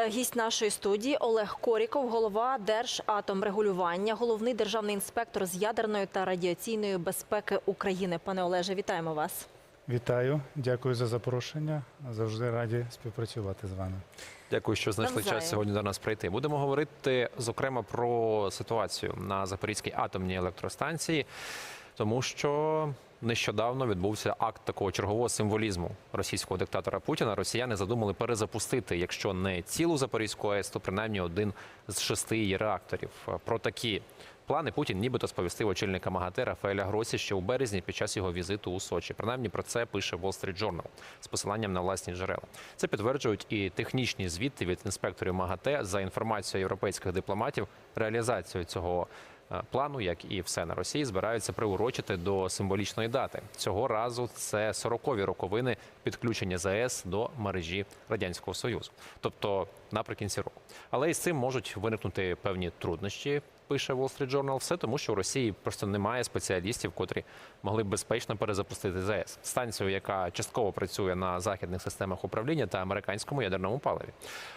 Е, Гість нашої студії Олег Коріков, голова Держатомрегулювання, головний державний інспектор з ядерної та радіаційної безпеки України. Пане Олеже, вітаємо вас. Вітаю, дякую за запрошення. Завжди раді співпрацювати з вами. Дякую, що знайшли час сьогодні до нас прийти. Будемо говорити зокрема про ситуацію на Запорізькій атомній електростанції, тому що нещодавно відбувся акт такого чергового символізму російського диктатора Путіна. Росіяни задумали перезапустити, якщо не цілу Запорізьку АЕС, то принаймні один з шести її реакторів. Про такі плани Путін нібито сповістив очільника МАГАТЕ Рафаеля Гросі ще у березні під час його візиту у Сочі. Принаймні про це пише Wall Street Journal з посиланням на власні джерела. Це підтверджують і технічні звіти від інспекторів МАГАТЕ за інформацією європейських дипломатів. Реалізацію цього плану, як і все на Росії, збираються приурочити до символічної дати. Цього разу це 40-ві роковини підключення ЗАЕС до мережі радянського союзу, тобто наприкінці року. Але із цим можуть виникнути певні труднощі. Пише Wall Street Journal, все тому, що у Росії просто немає спеціалістів, котрі могли б безпечно перезапустити ЗАЕС, станцію, яка частково працює на західних системах управління та американському ядерному паливі,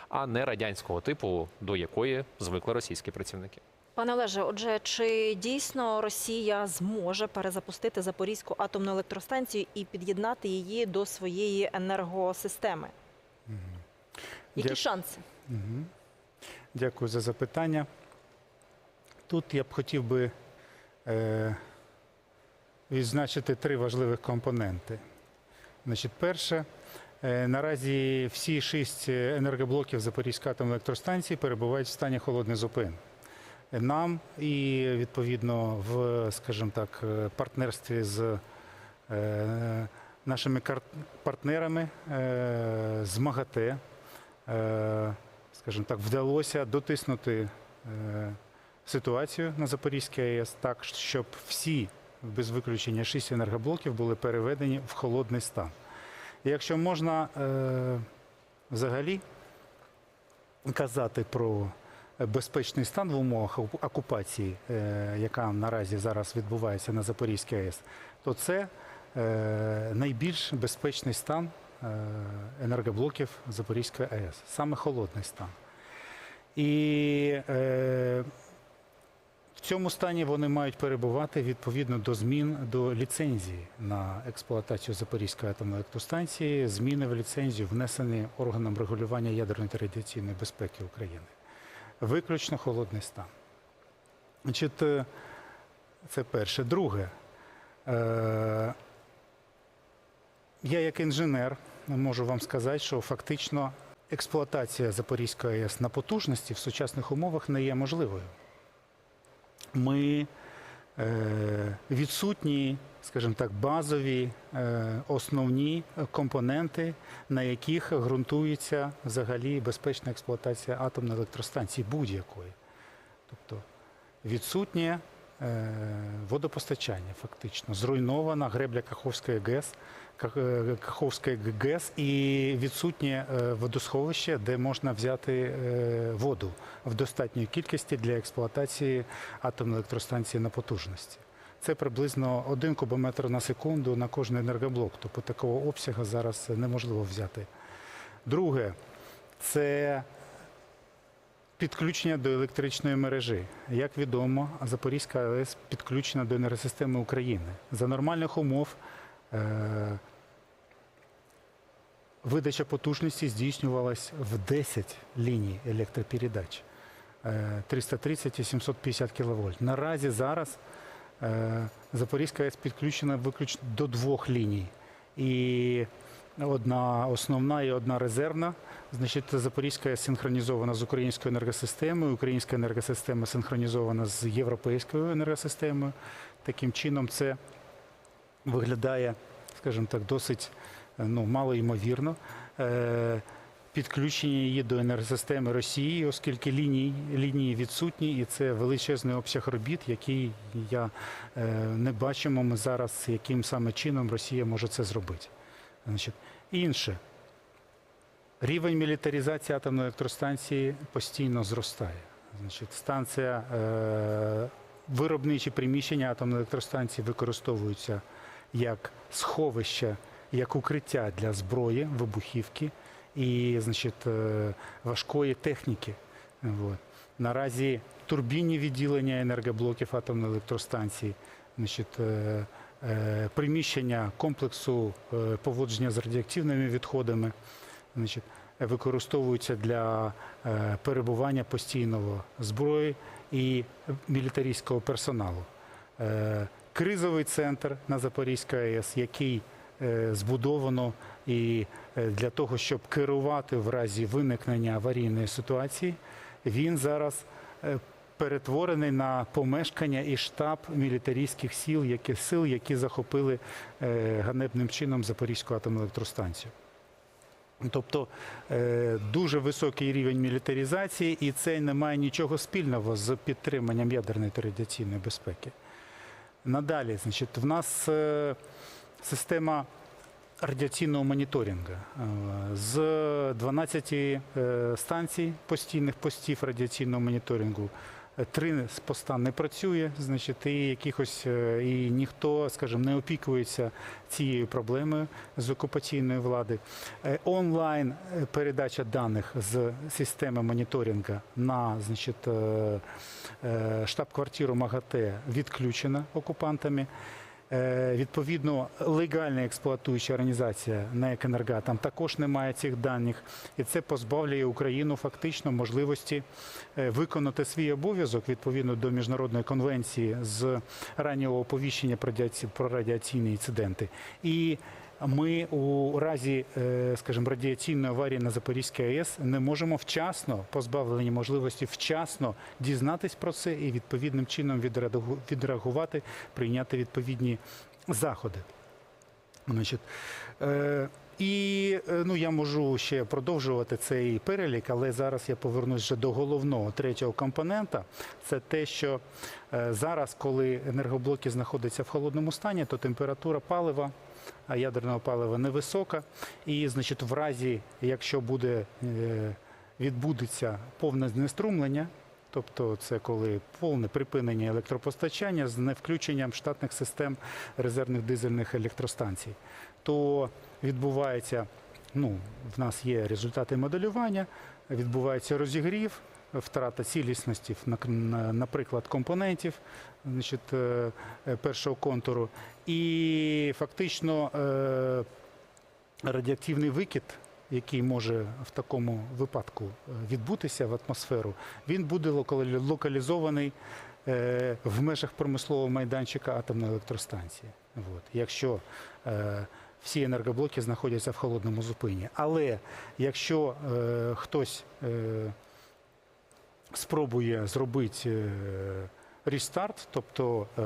а не радянського типу, до якої звикли російські працівники. Пане Олеже, отже, чи дійсно Росія зможе перезапустити Запорізьку атомну електростанцію і під'єднати її до своєї енергосистеми? Які Дя- шанси? Мгм. Дякую за запитання. Тут я б хотів би е, відзначити три важливих компоненти. Значить, перше, е, наразі всі шість енергоблоків Запорізької атомної електростанції перебувають в стані холодних зупин. Нам і відповідно в, скажімо так, е, партнерстві з е, нашими партнерами е, з МАГАТЕ, скажімо так, вдалося дотиснути ситуацію на Запорізькій АЕС так, щоб всі, без виключення шість енергоблоків, були переведені в холодний стан. І якщо можна взагалі казати про безпечний стан в умовах окупації, е, яка наразі зараз відбувається на Запорізькій АЕС, то це е, найбільш безпечний стан е, енергоблоків Запорізької АЕС, саме холодний стан. І в цьому стані вони мають перебувати відповідно до змін до ліцензії на експлуатацію Запорізької атомної електростанції. Зміни в ліцензію внесені органом регулювання ядерної та радіаційної безпеки України. Виключно холодний стан. Значить, е, це перше. Друге, е, я як інженер можу вам сказати, що фактично експлуатація Запорізької АЕС на потужності в сучасних умовах не є можливою. Ми е, відсутні, скажімо так, базові е, основні компоненти, на яких ґрунтується взагалі безпечна експлуатація атомної електростанції будь-якої. Тобто відсутнє е, водопостачання, фактично, зруйнована гребля Каховської ГЕС, е, Каховської ГЕС і відсутнє водосховище, де можна взяти воду в достатній кількості для експлуатації атомної електростанції на потужності. Це приблизно 1 кубометр на секунду на кожний енергоблок. Тобто такого обсягу зараз неможливо взяти. Друге, це підключення до електричної мережі. Як відомо, Запорізька АЕС підключена до енергосистеми України. За нормальних умов е, видача потужності здійснювалась в 10 ліній електропередач. Е, 330 і 750 кВт. Наразі зараз Запорізька АЕС підключена виключно до двох ліній. І одна основна і одна резервна. Значить, Запорізька АЕС синхронізована з українською енергосистемою, українська енергосистема синхронізована з європейською енергосистемою. Таким чином, це виглядає, скажімо так, досить е, ну, малоймовірно. Підключення її до енергосистеми Росії, оскільки лінії, лінії відсутні, і це величезний обсяг робіт, який я е, не бачимо ми зараз, яким саме чином Росія може це зробити. Значить, інше. Рівень мілітаризації атомної електростанції постійно зростає. Значить, станція, е, виробничі приміщення атомної електростанції використовуються як сховище, як укриття для зброї, вибухівки. І значить, е, важкої техніки. От. Наразі турбінні відділення енергоблоків атомної електростанції, значить, е, е, приміщення комплексу поводження з радіоактивними відходами, значить, використовуються для перебування постійного зброї і мілітарійського персоналу. Кризовий центр на Запорізькій АЕС, який збудовано і е, для того, щоб керувати в разі виникнення аварійної ситуації, він зараз е, перетворений на помешкання і штаб мілітарійських сил, які, сил, які захопили е, ганебним чином Запорізьку атомну електростанцію. Тобто е, дуже високий рівень мілітаризації, і це не має нічого спільного з підтриманням ядерної та безпеки. Надалі, значить, в нас е, система радіаційного моніторингу. Е, З 12 е, станцій постійних постів радіаційного моніторингу. е, Три з поста не працює, значить, і якихось і ніхто, скажімо, не опікується цією проблемою з окупаційної влади. Онлайн передача даних з системи моніторингу на значить, штаб-квартиру МАГАТЕ відключена окупантами. Е, Відповідно, легальна експлуатуюча організація НЕК «Енергатом» також немає цих даних, і це позбавляє Україну фактично можливості е, виконати свій обов'язок відповідно до міжнародної конвенції з раннього оповіщення про радіаційні інциденти. І ми у разі, е, скажімо, радіаційної аварії на Запорізькій АЕС не можемо вчасно, позбавлені можливості вчасно дізнатись про це і відповідним чином відреагувати, прийняти відповідні заходи. Значить, е, і е, ну, я можу ще продовжувати цей перелік, але зараз я повернусь вже до головного третього компонента. Це те, що е, зараз, коли енергоблоки знаходяться в холодному стані, то температура палива, ядерного палива невисока. І, значить, в разі, якщо буде е, відбудеться повне знеструмлення, тобто це коли повне припинення електропостачання з невключенням штатних систем резервних дизельних електростанцій, то відбувається, ну, в нас є результати моделювання, відбувається розігрів, втрата цілісності, наприклад, компонентів е, е, першого контуру. І фактично е, радіоактивний викид, який може в такому випадку відбутися в атмосферу, він буде локалізований в межах промислового майданчика атомної електростанції. Якщо всі енергоблоки знаходяться в холодному зупині. Але якщо хтось спробує зробити е, рестарт, тобто е,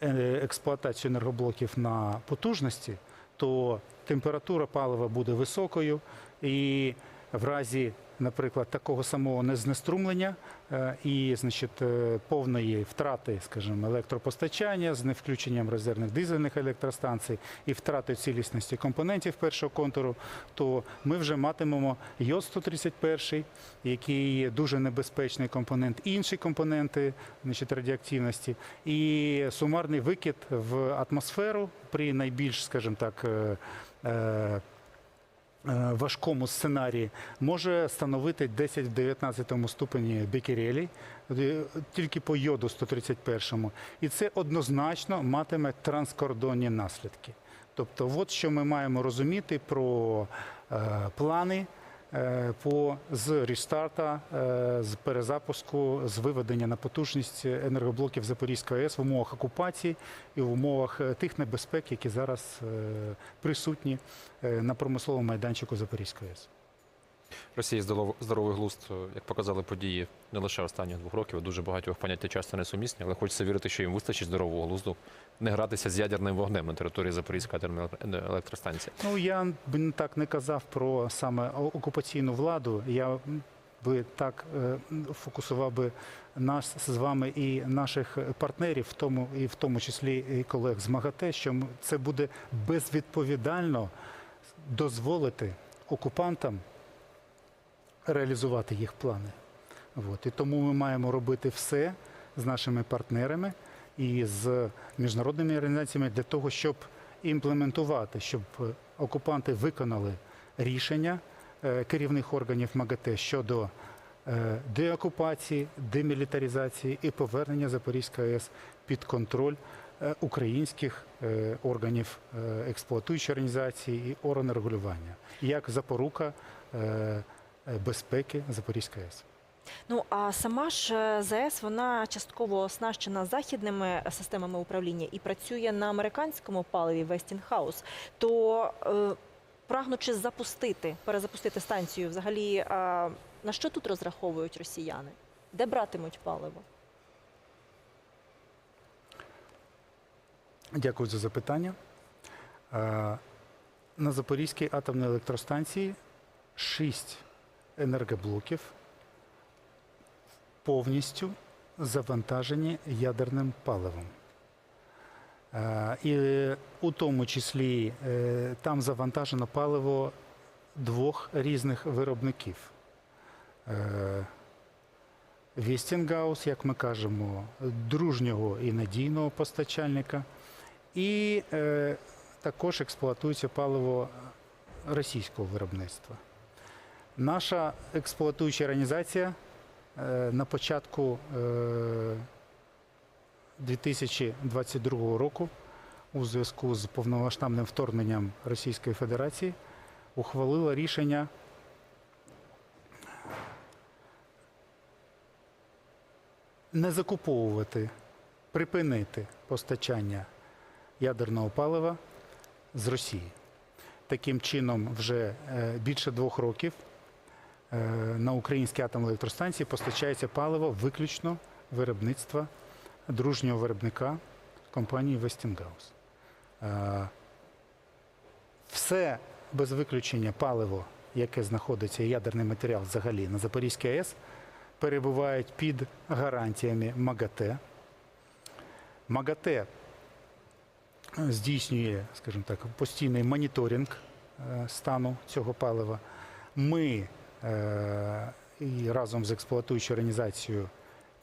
е, експлуатацію енергоблоків на потужності, то температура палива буде високою, і в разі, наприклад, такого самого незнеструмлення е, і значить, е, повної втрати, скажімо, електропостачання з невключенням резервних дизельних електростанцій і втрати цілісності компонентів першого контуру, то ми вже матимемо йод-131, який є дуже небезпечний компонент, інші компоненти значить, радіоактивності, і сумарний викид в атмосферу при найбільш, скажімо так, е, важкому сценарії може становити 10 в 19 ступені бекерелі, е, тільки по йоду 131. І це однозначно матиме транскордонні наслідки. Тобто, от що ми маємо розуміти про е, плани е, по з рестарта, е, з перезапуску, з виведення на потужність енергоблоків Запорізької АЕС в умовах окупації і в умовах е, тих небезпек, які зараз е, присутні е, на промисловому майданчику Запорізької АЕС. Росії здоровий глузд, е, як показали події не лише останніх двох років, дуже багатьох поняття часто несумісні, але хочеться вірити, що їм вистачить здорового глузду не гратися з ядерним вогнем на території Запорізької атомної електростанції. Ну я б так не казав про саме окупаційну владу. Я би так е, фокусував би нас з вами і наших партнерів, в тому і в тому числі і колег з МАГАТЕ, що це буде безвідповідально дозволити окупантам реалізувати їх плани. От. І тому ми маємо робити все з нашими партнерами і з міжнародними організаціями для того, щоб імплементувати, щоб е, окупанти виконали рішення е, керівних органів МАГАТЕ щодо е, деокупації, демілітаризації і повернення Запорізької АЕС під контроль українських органів експлуатуючої організації і органів регулювання, як запорука безпеки Запорізької АЕС. Ну а сама ж е, ЗАЕС вона частково оснащена західними системами управління і працює на американському паливі Westinghouse. То е, прагнучи запустити, перезапустити станцію, взагалі е, на що тут розраховують росіяни? Де братимуть паливо? Дякую за запитання. Е, На Запорізькій атомній електростанції шість енергоблоків повністю завантажені ядерним паливом. Е, І у тому числі е, там завантажено паливо двох різних виробників. Е, Вестінгаус, як ми кажемо, дружнього і надійного постачальника. І також експлуатується паливо російського виробництва. Наша експлуатуюча організація е, на початку е, 2022 року у зв'язку з повномасштабним вторгненням Російської Федерації ухвалила рішення не закуповувати, припинити постачання ядерного палива з Росії. Таким чином, вже е, більше двох років е, на українські атомні електростанції постачається паливо виключно виробництва дружнього виробника компанії Westinghouse. Е, Все без виключення паливо, яке знаходиться, ядерний матеріал взагалі на Запорізькій АЕС, перебувають під гарантіями МАГАТЕ. МАГАТЕ здійснює, скажімо так, постійний моніторинг е, стану цього палива. Ми е, і разом з експлуатуючою організацією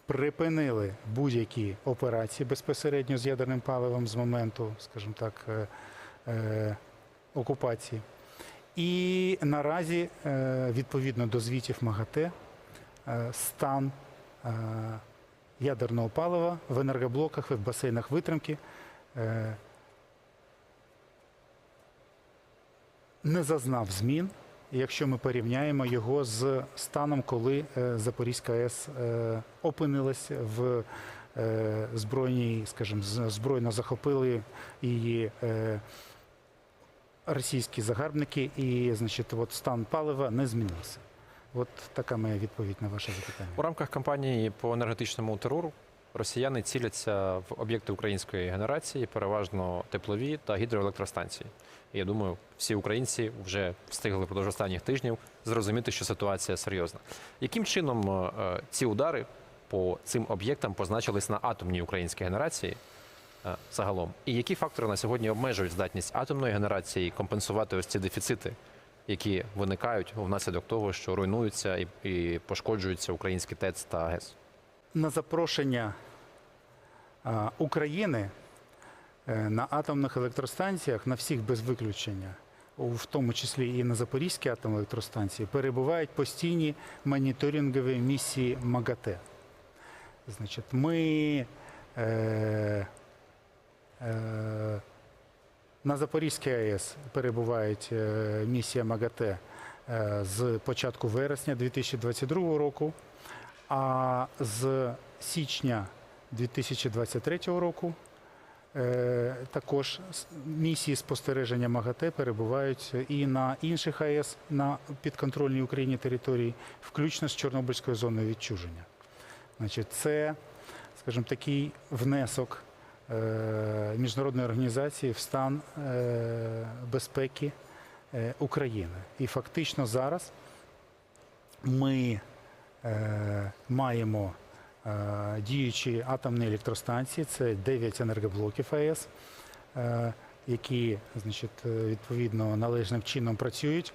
припинили будь-які операції безпосередньо з ядерним паливом з моменту, скажімо так, е, е, окупації. І наразі, е, відповідно до звітів МАГАТЕ, е, стан е, ядерного палива в енергоблоках в басейнах витримки е, не зазнав змін, якщо ми порівняємо його з станом, коли е, Запорізька АЕС е, опинилась в е, збройній, скажімо, збройно захопили її російські загарбники, і значить, от стан палива не змінився. От така моя відповідь на ваше запитання. У рамках кампанії по енергетичному терору росіяни ціляться в об'єкти української генерації, переважно теплові та гідроелектростанції. Я думаю, всі українці вже встигли впродовж останніх тижнів зрозуміти, що ситуація серйозна. Яким чином е, ці удари по цим об'єктам позначились на атомній українській генерації е, загалом? І які фактори на сьогодні обмежують здатність атомної генерації компенсувати ось ці дефіцити, які виникають внаслідок того, що руйнуються і, і пошкоджуються українські ТЕЦ та ГЕС? на запрошення України е, на атомних електростанціях, на всіх без виключення, в тому числі і на Запорізькій атомній електростанції, перебувають постійні моніторингові місії МАГАТЕ. Значить, ми е, е, на Запорізькій АЕС перебувають е, місія МАГАТЕ е, з початку вересня 2022 року. А з січня 2023 року е, також місії спостереження МАГАТЕ перебувають і на інших АЕС на підконтрольній Україні території, включно з Чорнобильською зоною відчуження. Значить, це, скажімо, такий внесок е, міжнародної організації в стан е, безпеки України. І фактично зараз ми маємо діючі атомні електростанції, це 9 енергоблоків АЕС, е, які значить, е, відповідно належним чином працюють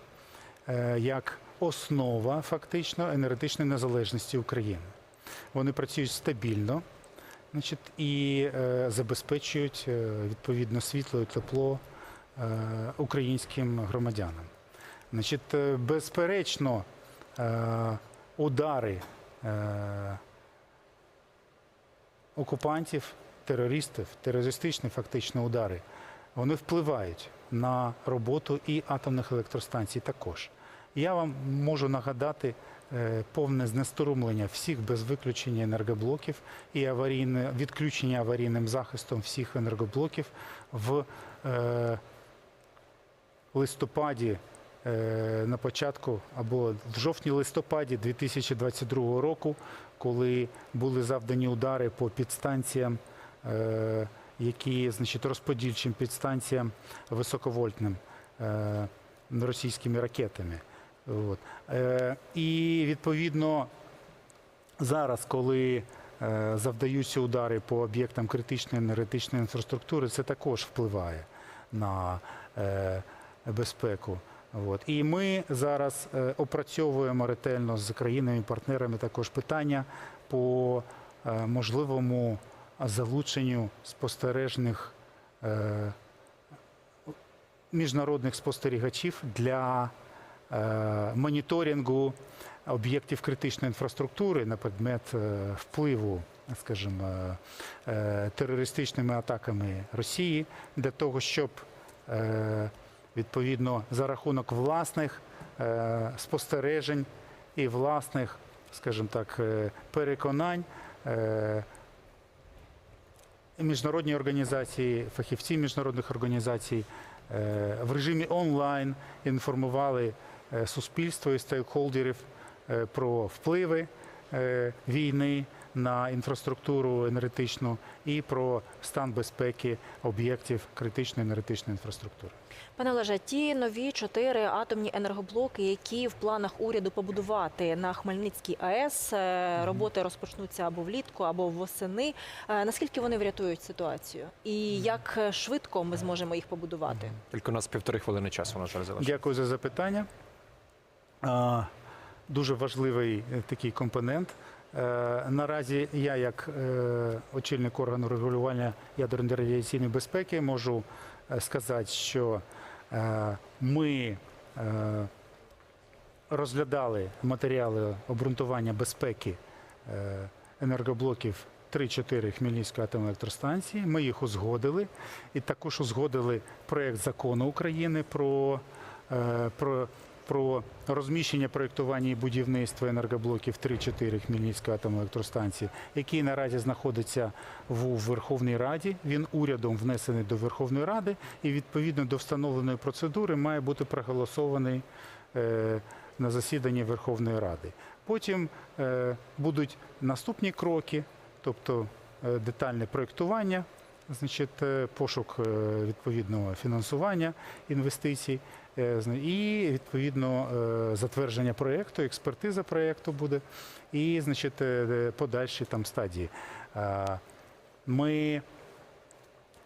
е, як основа фактично енергетичної незалежності України. Вони працюють стабільно значить, і е, забезпечують е, відповідно світло і тепло е, українським громадянам. Значить, е, безперечно, е, удари е, окупантів, терористів, терористичні фактично удари, вони впливають на роботу і атомних електростанцій також. Я вам можу нагадати е, повне знесторумлення всіх без виключення енергоблоків і аварійне відключення аварійним захистом всіх енергоблоків в е, листопаді е, на початку або в жовтні-листопаді 2022 року, коли були завдані удари по підстанціям, е, які значить розподільчим підстанціям високовольтним е, російськими ракетами. От. Е, і відповідно зараз, коли завдаються удари по об'єктам критичної енергетичної інфраструктури, це також впливає на безпеку. От. І ми зараз е, опрацьовуємо ретельно з країнами-партнерами також питання по е, можливому залученню спостережних е, міжнародних спостерігачів для моніторингу об'єктів критичної інфраструктури на предмет впливу, скажімо, терористичними атаками Росії для того, щоб відповідно за рахунок власних е, спостережень і власних, скажімо так, е, переконань. е, Міжнародні організації, фахівці міжнародних організацій в режимі онлайн інформували суспільство і стейкхолдерів про впливи війни на інфраструктуру енергетичну і про стан безпеки об'єктів критичної енергетичної інфраструктури. Пане Олеже, ті нові чотири атомні енергоблоки, які в планах уряду побудувати на Хмельницькій АЕС, е, роботи розпочнуться або влітку, або восени. Е, Наскільки вони врятують ситуацію? І як е, швидко ми зможемо їх побудувати? Тільки у нас півтори хвилини часу, на жаль, залишилось. Дякую за запитання. Дуже важливий такий компонент. Е, Наразі я, як е, очільник органу регулювання ядерної радіаційної безпеки, можу е, сказати, що ми розглядали матеріали обґрунтування безпеки енергоблоків 3-4 Хмельницької атомної електростанції. Ми їх узгодили і також узгодили проєкт закону України про, про, про розміщення проєктування і будівництва енергоблоків 3-4 Хмельницької атомної електростанції, який наразі знаходиться в Верховній Раді. Він урядом внесений до Верховної Ради і відповідно до встановленої процедури має бути проголосований е, на засіданні Верховної Ради. Потім е, будуть наступні кроки, тобто е, детальне проєктування, значить, пошук відповідного фінансування інвестицій і відповідно е, затвердження проєкту, експертиза проєкту буде, і значить, е, е, подальші там стадії. Ми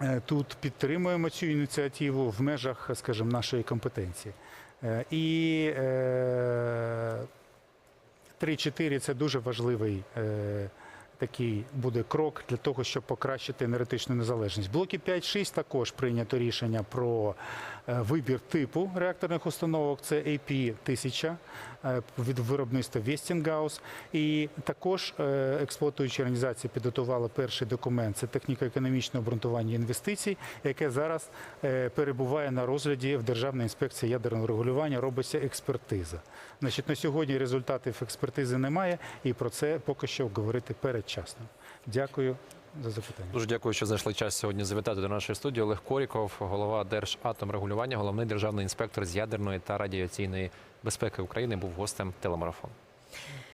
е, тут підтримуємо цю ініціативу в межах, скажімо, нашої компетенції. Е, І е, 3-4 це дуже важливий е, такий буде крок для того, щоб покращити енергетичну незалежність. Блоки 5-6 також прийнято рішення про е, вибір типу реакторних установок. Це AP-1000 е, від виробництва Westinghouse. І також е, експлуатуюча організація підготувала перший документ. Це техніко-економічне обґрунтування інвестицій, яке зараз е, перебуває на розгляді в Державній інспекції ядерного регулювання. Робиться експертиза. Значить, на сьогодні результатів експертизи немає, і про це поки що говорити передчасно. Дякую за запитання. Дуже дякую, що знайшли час сьогодні завітати до нашої студії. Олег Коріков, голова Держатомрегулювання, головний державний інспектор з ядерної та радіаційної безпеки України, був гостем телемарафону.